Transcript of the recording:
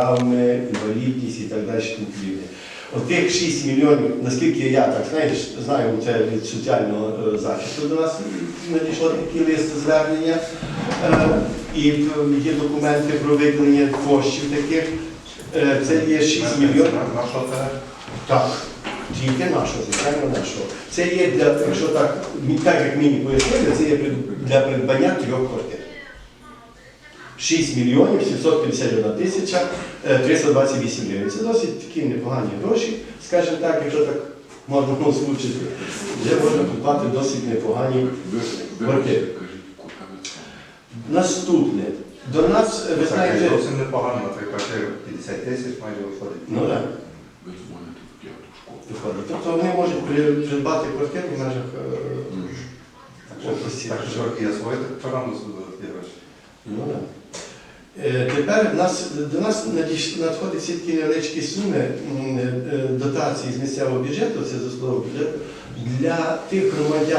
травми, інвалідність і так далі. подібне. Отих 6 мільйонів, наскільки я так знаєш, знаю, це від соціального е, захисту до нас надійшло такий лист звернення. Е, І е, є документи про виділення коштів таких. Це є 6 мільйонів. Це? Так, тільки нашого, звичайно, нашого. Це є для, якщо так, так як мені пояснили, це є для придбання трьох квартир. 6 мільйонів 751 тисяча е, 328 гривень. Це досить такі непогані гроші, скажімо так, якщо так можна озвучити. Вже можна купувати досить непогані квартири. Наступне. До нас, ви Це знаєте, зовсім непогано, на той квартирі 50 тисяч майже виходить. ну так. Виходить. Тобто вони можуть придбати квартиру в межах е. Так що і освоїти програму ті гроші. Ну, да. Е, Тепер нас, до нас надходять всі невеличкі суми м, е, дотації з місцевого бюджету, це за слово бюджету, для тих громадян.